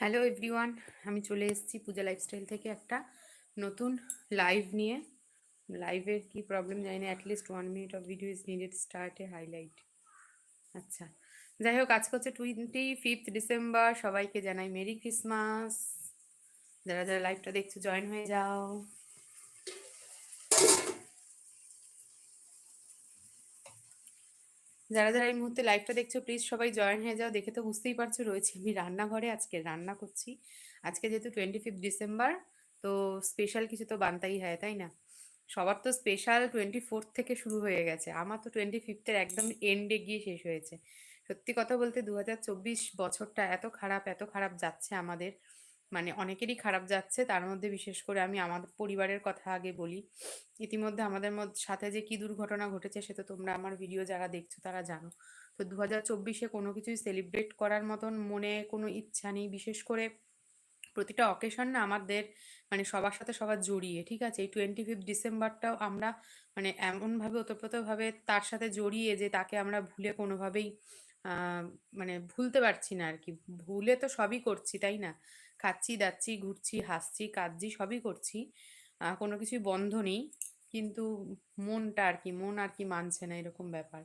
Hello everyone আমি চলে এসেছি পূজা লাইফস্টাইল থেকে একটা নতুন লাইভ নিয়ে। লাইভের কি প্রবলেম জানি না at least one minute of video is needed start a highlight আচ্ছা যাই হোক, আজকে হচ্ছে টোয়েন্টি ফিফথ ডিসেম্বর সবাইকে জানাই মেরি ক্রিসমাস যারা যারা লাইভটা দেখছ জয়েন হয়ে যাও। যারা যারা এই মুহূর্তে লাইভটা দেখছ প্লিজ সবাই জয়েন হয়ে যাও। দেখে তো বুঝতেই পারছ, রয়েছে আমি রান্নাঘরে আজকে রান্না করছি। আজকে যেহেতু টোয়েন্টি ফিফথ ডিসেম্বর তো স্পেশাল কিছু তো বানতাই হয়, তাই না? সবার তো স্পেশাল টোয়েন্টি ফোর্থ থেকে শুরু হয়ে গেছে। আমার তো টোয়েন্টি ফিফথের একদম এন্ডে গিয়ে শেষ হয়েছে। সত্যি কথা বলতে দু হাজার চব্বিশ বছরটা এত খারাপ এত খারাপ যাচ্ছে আমাদের। মানে অনেকেরই খারাপ যাচ্ছে, তার মধ্যে বিশেষ করে আমি আমাদের পরিবারের কথা আগে বলি। ইতিমধ্যে আমাদের সাথে যে কি দুর্ঘটনা ঘটেছে সে তো তোমরা আমার ভিডিও যারা দেখছ তারা জানো। তো দু হাজার চব্বিশে কোনো কিছুই সেলিব্রেট করার মতন মনে কোনো ইচ্ছা নেই। বিশেষ করে প্রতিটা অকেশন না আমাদের মানে সবার সাথে সবার জড়িয়ে, ঠিক আছে? এই টোয়েন্টি ফিফথ ডিসেম্বরটাও আমরা মানে এমনভাবে, ওতপ্রোতভাবে তার সাথে জড়িয়ে যে তাকে আমরা ভুলে কোনোভাবেই মানে ভুলতে পারছি না আর কি। ভুলে তো সবই করছি, তাই না? খাচ্ছি, দাচ্ছি, ঘুরছি, হাসছি, কাঁদছি, সবই করছি। কোনো কিছুই বন্ধ নেই। কিন্তু মনটা আর কি, মন আর কি মানছে না এরকম ব্যাপার।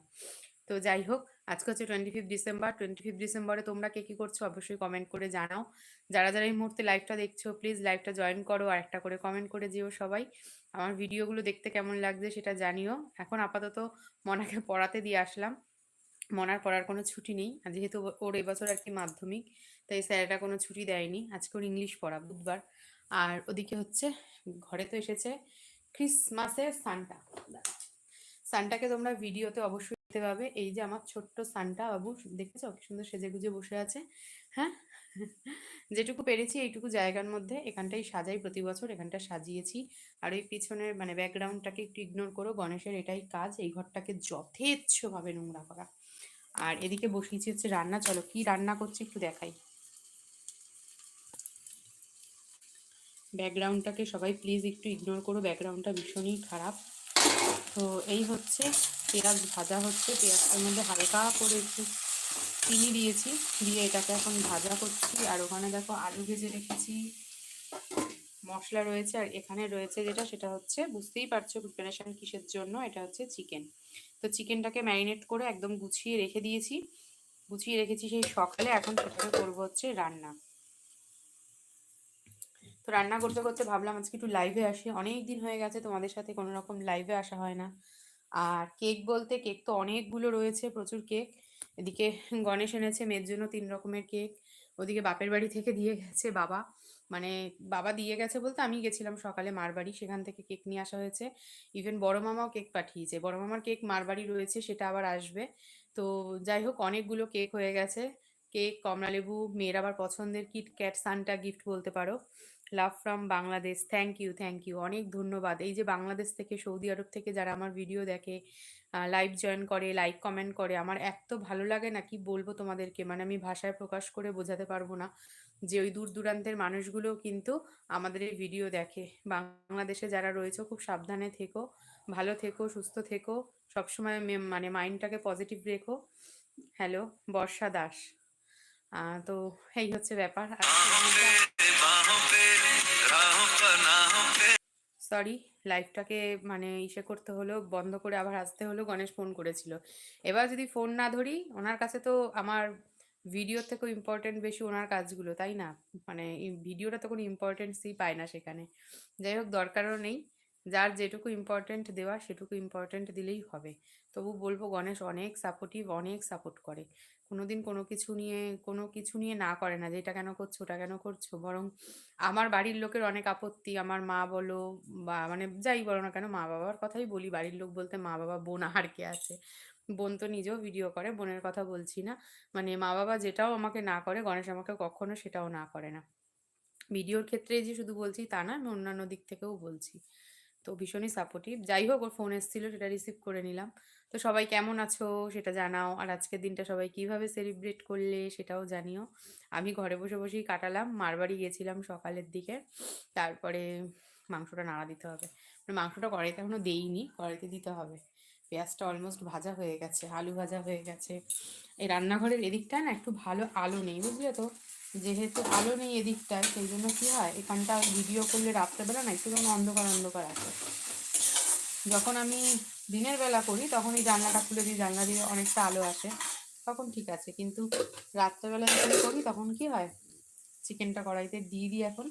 তো যাই হোক, আজকে হচ্ছে টোয়েন্টি ফিফ ডিসেম্বর টোয়েন্টি ফিফ ডিসেম্বরে তোমরা কে কী করছ অবশ্যই কমেন্ট করে জানাও। যারা যারা এই মুহূর্তে লাইভটা দেখছ প্লিজ লাইভটা জয়েন করো আর একটা করে কমেন্ট করে যেও সবাই। আমার ভিডিওগুলো দেখতে কেমন লাগছে সেটা জানিও। এখন আপাতত মনাকে পড়াতে দিয়ে আসলাম। মনার পড়ার কোনো ছুটি নেই। যেহেতু ওর এবছর আর কি মাধ্যমিক, তাই স্যারেরা কোনো ছুটি দেয়নি। আজকে ওর ইংলিশ পড়া বুধবার। আর ওদিকে হচ্ছে, ঘরে তো এসেছে ক্রিসমাসের সানটা সানটাকে তোমরা ভিডিওতে অবশ্যই দেখতে পাবে। এই যে আমার ছোট্ট সানটা বাবু, দেখেছ? কি সুন্দর সেজে গুজে বসে আছে। হ্যাঁ? যেটুকু পেরেছি এইটুকু জায়গার মধ্যে এখানটাই সাজাই প্রতি বছর, এখানটা সাজিয়েছি। আর ওই পিছনের মানে ব্যাকগ্রাউন্ডটাকে একটু ইগনোর করো, গণেশের এটাই কাজ। এই ঘরটাকে যথেচ্ছভাবে নোংরা করা। আর এদিকে বসিয়েছি হচ্ছে রান্না, চলো কি রান্না করছি একটু দেখাই। ব্যাকগ্রাউন্ডটাকে সবাই প্লিজ একটু ইগনোর করো ব্যাকগ্রাউন্ডটা ভীষণই খারাপ। তো এই হচ্ছে পেঁয়াজ ভাজা হচ্ছে, পেঁয়াজটার মধ্যে হালকা করে একটু চিনি দিয়েছি, দিয়ে এটাকে এখন ভাজা করছি। আর ওখানে দেখো আলু ভেজে রেখেছি। মশলা রয়েছে আর এখানে রয়েছে যেটা, সেটা হচ্ছে, বুঝতেই পারছ প্রিপারেশন কিসের জন্য? এটা হচ্ছে চিকেন তো চিকেনটাকে ম্যারিনেট করে একদম গুছিয়ে রেখে দিয়েছি। গুছিয়ে রেখেছি সেই সকালে, এখন সেটাকে করব হচ্ছে রান্না। তো রান্না করতে করতে ভাবলাম আজকে একটু লাইভে আসি। অনেক দিন হয়ে গেছে তোমাদের সাথে কোনো রকম লাইভে আসা হয় না। আর কেক বলতে কেক তো অনেকগুলো রয়েছে, প্রচুর কেক এদিকে গণেশ এনেছে, মেয়ের জন্য তিন রকমের কেক ওদিকে বাপের বাড়ি থেকে দিয়ে গেছে বাবা। মানে বাবা দিয়ে গেছে বলতে আমি গেছিলাম সকালে মার বাড়ি, সেখান থেকে কেক নিয়ে আসা হয়েছে। ইভেন বড় মামাও কেক পাঠিয়েছে। বড় মামার কেক মার বাড়ি রয়েছে, সেটা আবার আসবে। তো যাই হোক, অনেকগুলো কেক হয়ে গেছে। কেক কমলালেবু মেয়ের আবার পছন্দের কিট ক্যাট সানটা গিফট বলতে পারো। Love from Bangladesh thank you thank you অনেক ধন্যবাদ। এই যে বাংলাদেশ থেকে সৌদি আরব থেকে যারা আমার ভিডিও দেখে লাইভ জয়েন করে লাইক কমেন্ট করে, আমার এত ভালো লাগে না কি বলব তোমাদেরকে মানে আমি ভাষায় প্রকাশ করে বোঝাতে পারব না যে ওই দূর দূরান্তের মানুষগুলো কিন্তু আমাদের এই ভিডিও দেখে। বাংলাদেশে যারা রয়েছে, খুব সাবধানে থেকো, ভালো থেকো, সুস্থ থেকো, সবসময় মানে মাইন্ডটাকে পজিটিভ রেখো। হ্যালো বর্ষা দাস তো এই হচ্ছে ব্যাপার। সরি লাইফটাকে মানে ইসে করতে হলো, বন্ধ করে আবার আসতে হলো, গণেশ ফোন করেছিল। এবার যদি ফোন না ধরি, ওনার কাছে তো আমার ভিডিওর থেকেও ইম্পর্টেন্ট বেশি ওনার কাজগুলো, তাই না? মানে ভিডিওটা তো কোনো ইম্পর্টেন্সই পায় না সেখানে। যাই হোক, দরকারও নেই। যার যেটুকু ইম্পর্টেন্ট দেওয়া, সেটুকু ইম্পর্টেন্ট দিলেই হবে। তবু বলব, গণেশ অনেক সাপোর্টিভ অনেক সাপোর্ট করে। কোনোদিন কোনো কিছু নিয়ে, কোনো কিছু নিয়ে না করে না, যে এটা কেন করছ, ওটা কেন করছ। বরং আমার বাড়ির লোকের অনেক আপত্তি, আমার মা বলো বা মানে যাই বলো না কেন, মা বাবার কথাই বলি। বাড়ির লোক বলতে মা বাবা বোন আর কে আছে? বোন তো নিজেও ভিডিও করে, বোনের কথা বলছি না। মানে মা বাবা যেটাও আমাকে না করে, গণেশ আমাকে কখনো সেটাও না করে না। ভিডিওর ক্ষেত্রে যে শুধু বলছি তা না, আমি অন্যান্য দিক থেকেও বলছি। তো ভীষণই সাপোর্টিভ যাই হোক, ওর ফোন এসেছিল, সেটা রিসিভ করে নিলাম। তো সবাই কেমন আছো? সেটা জানাও। আর আজকের দিনটা সবাই কীভাবে সেলিব্রেট করলে সেটাও জানিও। আমি ঘরে বসে বসেই কাটালাম মারবাড়ি গেছিলাম সকালের দিকে। তারপরে মাংসটা নাড়া দিতে হবে। মানে মাংসটা কড়াইতে এখনও দেইনি, কড়াইতে দিতে হবে। পেঁয়াজটা অলমোস্ট ভাজা হয়ে গেছে, আলু ভাজা হয়ে গেছে। এই রান্নাঘরের এদিকটায় না একটু ভালো আলো নেই, বুঝলে তো? যেহেতু আলো নেই এদিকটায় সেই জন্য কী হয়, এখানটা ভিডিও করলে রাত্রেবেলা না একটু অন্ধকার অন্ধকার আছে। যখন আমি দিনের বেলা করি, তখন এই জানলাটা খুলে দিই, জানলা দিয়ে অনেকটা আলো আসে, তখন ঠিক আছে। কিন্তু রাত্রেবেলা যখন করি, তখন কি হয়, চিকেনটা কড়াইতে দিয়ে দিই এখন।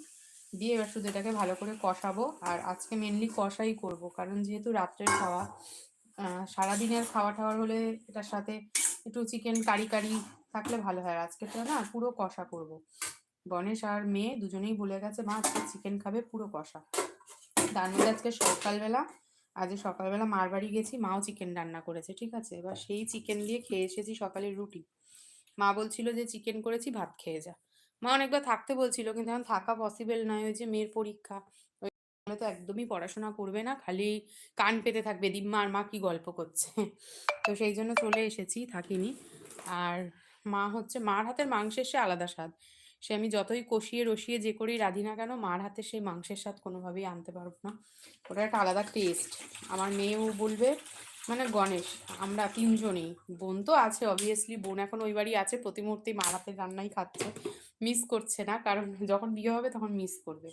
দিয়ে এবার শুধু এটাকে ভালো করে কষাবো, আর আজকে মেনলি কষাই করব, কারণ যেহেতু রাত্রের খাওয়া সারাদিনের খাওয়া টাওয়ার হলে এটার সাথে একটু চিকেন কারি কারি থাকলে ভালো হয়। আজকে তো না পুরো কষা করব। গণেশ আর মেয়ে দুজনেই বলে গেছে, মা, আজকে চিকেন খাবে পুরো কষা। তার আজকে সকালবেলা, আজ সকালবেলা মার বাড়ি গেছি, মাও চিকেন রান্না করেছে, ঠিক আছে? এবার সেই চিকেন দিয়ে খেয়ে এসেছি সকালের রুটি। মা বলছিল যে, চিকেন করেছি, ভাত খেয়ে যা। মা অনেকবার থাকতে বলছিল, কিন্তু এখন থাকা পসিবল নয়, ওই যে মেয়ের পরীক্ষা। তো একদমই পড়াশোনা করবে না, খালি কান পেতে থাকবে, দিম্মা আর মা কি গল্প করছে। তো সেই জন্য চলে এসেছি, থাকিনি। আর মা হচ্ছে, মার হাতের মাংসের সে আলাদা স্বাদ। সে আমি যতই কষিয়ে রসিয়ে যে করি রাঁধি না কেন, মার হাতে সেই মাংসের স্বাদ কোনোভাবেই আনতে পারব না। ওটা একটা আলাদা টেস্ট আমার মেয়েও বলবে মানে গণেশ, আমরা তিনজনেই। বোন তো আছে অবভিয়াসলি বোন এখন ওই বাড়ি আছে, প্রতি মুহূর্তেই মার হাতের রান্নাই খাচ্ছে। মিস করছে না, কারণ যখন বিয়ে হবে তখন মিস করবে।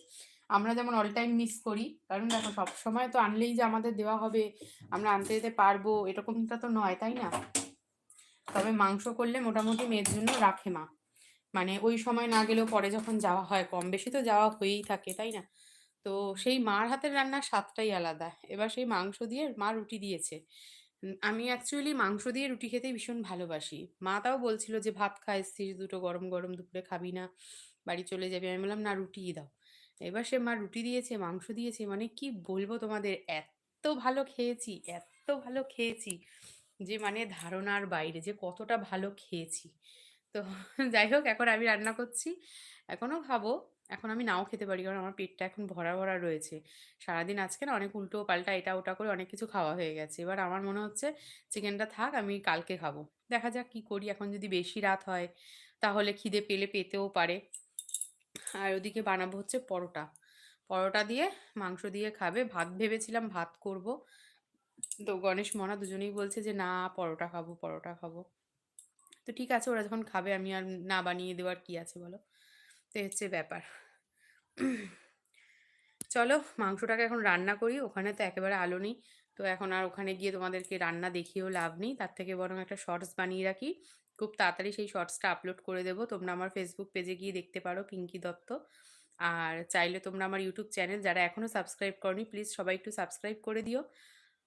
আমরা যেমন অল টাইম মিস করি, কারণ দেখো সব সময় তো আনলেই যে আমাদের দেওয়া হবে, আমরা আনতে যেতে পারব, এরকমটা তো নয়, তাই না? তবে মাংস করলে মোটামুটি মেয়ের জন্য রাখে মা। মানে ওই সময় না গেলেও পরে যখন যাওয়া হয়, কম বেশি তো যাওয়া হয়েই থাকে, তাই না? তো সেই মার হাতের রান্নার স্বাদটাই আলাদা। এবার সেই মাংস দিয়ে মা রুটি দিয়েছে। আমি অ্যাকচুয়ালি মাংস দিয়ে রুটি খেতেই ভীষণ ভালোবাসি। মা তাও বলছিল যে, ভাত খায় এসছিস দুটো গরম গরম দুপুরে খাবি না, বাড়ি চলে যাবি। আমি বললাম, না, রুটিই দাও। এবার সে মা রুটি দিয়েছে, মাংস দিয়েছে মানে কি বলব তোমাদের, এত ভালো খেয়েছি, এত ভালো খেয়েছি যে মানে ধারণার বাইরে যে, কতটা ভালো খেয়েছি। তো যাই হোক, এখন আমি রান্না করছি, এখনও খাব। এখন আমি নাও খেতে পারি। কারণ আমার পেটটা এখন ভরা ভরা রয়েছে। সারাদিন আজকে না অনেক উল্টো পাল্টা এটা, ওটা করে অনেক কিছু খাওয়া হয়ে গেছে। এবার আমার মনে হচ্ছে চিকেনটা থাক, আমি কালকে খাব। দেখা যাক কি করি। এখন যদি বেশি রাত হয়, তাহলে খিদে পেলে পেতেও পারে। আর ওদিকে বানাবো হচ্ছে পরোটা। পরোটা দিয়ে মাংস দিয়ে খাবে। ভাত ভেবেছিলাম ভাত করব। তো গণেশ মনা দুজনেই বলছে যে, না, পরোটা খাব পরোটা খাব। তো ঠিক আছে, ওরা যখন খাবে, আমি আর না বানিয়ে দেওয়ার কি আছে বলো? তো হচ্ছে ব্যাপার। চলো মাংসটাকে এখন রান্না করি, ওখানে তো একেবারে আলো নেই। তো এখন আর ওখানে গিয়ে তোমাদেরকে রান্না দেখিয়েও লাভ নেই। তার থেকে বরং একটা শর্টস বানিয়ে রাখি। খুব তাড়াতাড়ি সেই শর্টসটা আপলোড করে দেবো। তোমরা আমার ফেসবুক পেজে গিয়ে দেখতে পারো পিঙ্কি দত্ত আর চাইলে তোমরা আমার ইউটিউব চ্যানেল যারা এখনও সাবস্ক্রাইব করনি প্লিজ সবাই একটু সাবস্ক্রাইব করে দিও।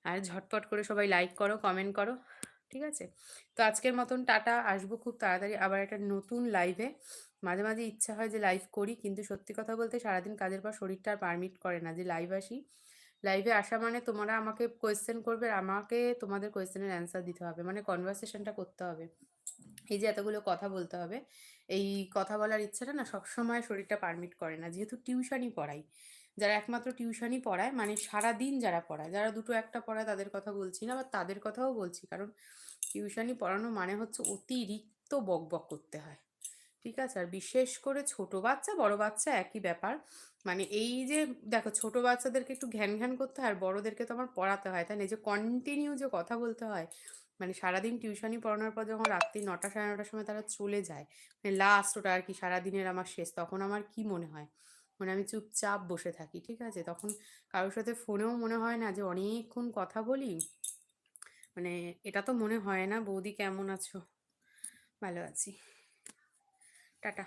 আর ঝটপট করে সবাই লাইক করো কমেন্ট করো। ঠিক আছে? তো আজকের মতন টাটা, আসব খুব তাড়াতাড়ি আবার একটা নতুন লাইভে মাঝে মাঝে ইচ্ছা হয় যে লাইভ করি, কিন্তু সত্যি কথা বলতে সারাদিন কাজের পর শরীরটা আর পারমিট করে না যে লাইভ আসি। লাইভে আসা মানে তোমরা আমাকে কোয়েশ্চেন করবে আমাকে তোমাদের কোয়েশ্চেনের অ্যান্সার দিতে হবে। মানে কনভারসেশনটা করতে হবে। এই যে এতগুলো কথা বলতে হবে। এই কথা বলার ইচ্ছাটা না সবসময় শরীরটা পারমিট করে না। যেহেতু টিউশনই পড়াই। যারা একমাত্র টিউশনই পড়ায় মানে সারা দিন যারা পড়ায়, যারা দুটো একটা পড়ায় তাদের কথা বলছি না, বা তাদের কথাও বলছি, কারণ টিউশনই পড়ানো মানে হচ্ছে অতিরিক্ত বকবক করতে হয়। ঠিক আছে? আর বিশেষ করে ছোট বাচ্চা, বড় বাচ্চা একই ব্যাপার। মানে এই যে, দেখো ছোট বাচ্চাদেরকে একটু ঘ্যান ঘ্যান করতে হয়, আর বড়দেরকে তো আমার পড়াতে হয়। তাই না? যে কন্টিনিউ যে কথা বলতে হয় মানে সারাদিন টিউশনই পড়ানোর পর যখন রাত্রি নটা সাড়ে নটার সময় তারা চলে যায় মানে লাস্ট ওটা আর কি সারাদিনের আমার শেষ, তখন আমার কি মনে হয়? মানে আমি চুপচাপ বসে থাকি, ঠিক আছে? তখন কারোর সাথে ফোনেও মনে হয় না যে অনেকক্ষণ কথা বলি। মানে এটা তো মনে হয় না, বৌদি কেমন আছো? ভালো আছি। টাটা।